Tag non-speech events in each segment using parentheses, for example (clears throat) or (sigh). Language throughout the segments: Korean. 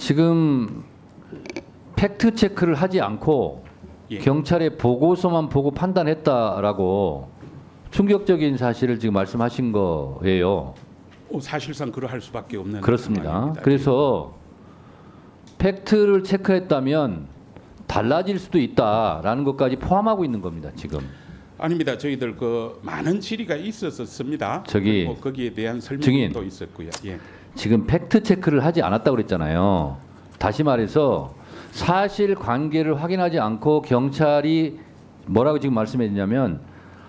지금 팩트 체크를 하지 않고 예. 경찰의 보고서만 보고 판단했다라고 충격적인 사실을 지금 말씀하신 거예요. 어, 사실상 그러할 수밖에 없는 그렇습니다. 상황입니다. 그래서 팩트를 체크했다면 달라질 수도 있다라는 것까지 포함하고 있는 겁니다. 지금 아닙니다. 저희들 그 많은 질의가 있었습니다. 저기 그리고 거기에 대한. 설명도 있었고요. 예. 지금 팩트 체크를 하지 않았다고 그랬잖아요. 다시 말해서 사실 관계를 확인하지 않고 경찰이 뭐라고 지금 말씀했냐면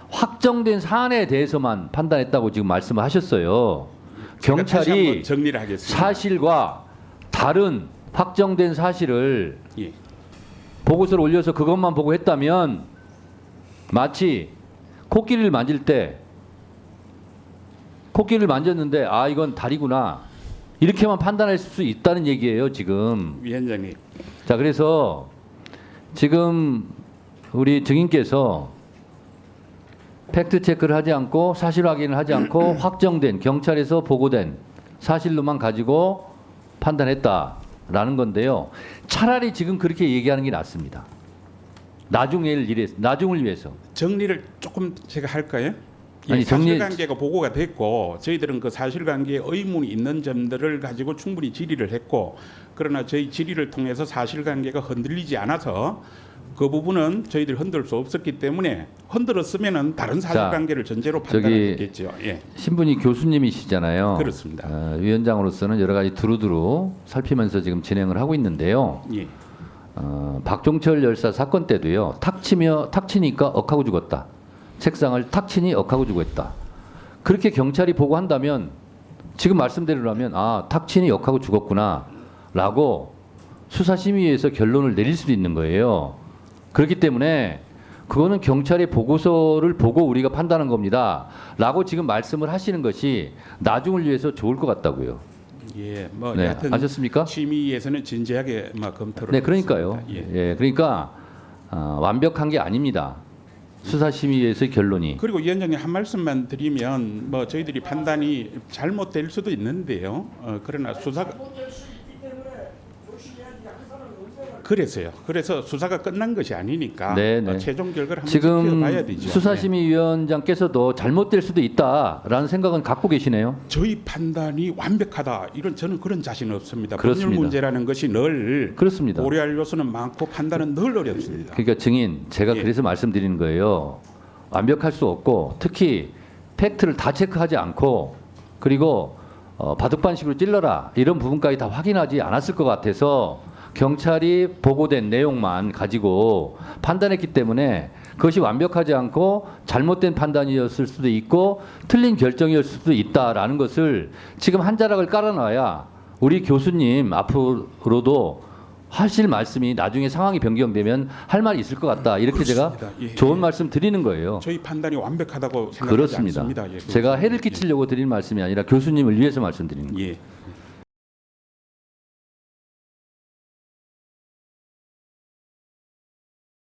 확정된 사안에 대해서만 판단했다고 지금 말씀을 하셨어요. 경찰이 하겠습니다. 사실과 다른 확정된 사실을 예. 보고서를 올려서 그것만 보고 했다면 마치 코끼리를 만질 때 코끼리를 만졌는데 아 이건 다리구나 이렇게만 판단할 수 있다는 얘기예요 지금 위원장님. 자 그래서 지금 우리 증인께서 팩트 체크를 하지 않고 사실 확인을 하지 않고 (clears throat) 확정된 경찰에서 보고된 사실로만 가지고 판단했다라는 건데요. 차라리 지금 그렇게 얘기하는 게 낫습니다. 나중을 위해 나중을 위해서. 정리를 조금 제가 할까요? 예, 아니, 정리- 사실관계가 보고가 됐고 저희들은 그 사실관계에 의문이 있는 점들을 가지고 충분히 질의를 했고 그러나 저희 질의를 통해서 사실관계가 흔들리지 않아서 그 부분은 저희들이 흔들 수 없었기 때문에 흔들었으면은 다른 사실관계를 전제로 판단했겠죠. 예, 신분이 교수님이시잖아요. 그렇습니다. 어, 위원장으로서는 여러 가지 두루두루 살피면서 지금 진행을 하고 있는데요. 예, 어, 박종철 열사 사건 때도요. 탁 치며 탁 치니까 억하고 죽었다. 책상을 탁 치니 억하고 죽었다. 그렇게 경찰이 보고한다면 지금 말씀대로라면 아, 탁 치니 억하고 죽었구나 라고 수사심의위에서 결론을 내릴 수도 있는 거예요. 그렇기 때문에 그거는 경찰의 보고서를 보고 우리가 판단한 겁니다 라고 지금 말씀을 하시는 것이 나중을 위해서 좋을 것 같다고요. 예, 뭐 네, 아셨습니까? 심의에서는 진지하게 막 검토를. 네, 그러니까요. 예, 예. 그러니까 아, 완벽한 게 아닙니다. 수사심의위에서의 결론이. 그리고 위원장님 한 말씀만 드리면 뭐 저희들이 판단이 잘못될 수도 있는데요. 어, 그러나 수사가 그래서요. 그래서 수사가 끝난 것이 아니니까 네, 네. 어, 최종 결과를 한번 지금 지켜봐야 되죠. 네. 수사심의위원장께서도 잘못될 수도 있다라는 생각은 갖고 계시네요. 네. 저희 판단이 완벽하다 이런 저는 그런 자신 없습니다. 그렇습니다. 법률 문제라는 것이 늘 그렇습니다. 고려할 요소는 많고 판단은 늘 어렵습니다. 그러니까 증인 제가 예. 그래서 말씀드리는 거예요. 완벽할 수 없고 특히 팩트를 다 체크하지 않고 그리고 어, 바둑반식으로 찔러라 이런 부분까지 다 확인하지 않았을 것 같아서 경찰이 보고된 내용만 가지고 판단했기 때문에 그것이 완벽하지 않고 잘못된 판단이었을 수도 있고 틀린 결정이었을 수도 있다라는 것을 지금 한 자락을 깔아놔야 우리 교수님 앞으로도 하실 말씀이 나중에 상황이 변경되면 할 말이 있을 것 같다 이렇게 제가 그렇습니다. 예, 좋은 예. 말씀 드리는 거예요. 저희 판단이 완벽하다고 생각하지 그렇습니다. 않습니다. 예, 제가 그렇습니다. 해를 끼치려고 드리는 말씀이 아니라 교수님을 위해서 말씀드리는 거예요. 예.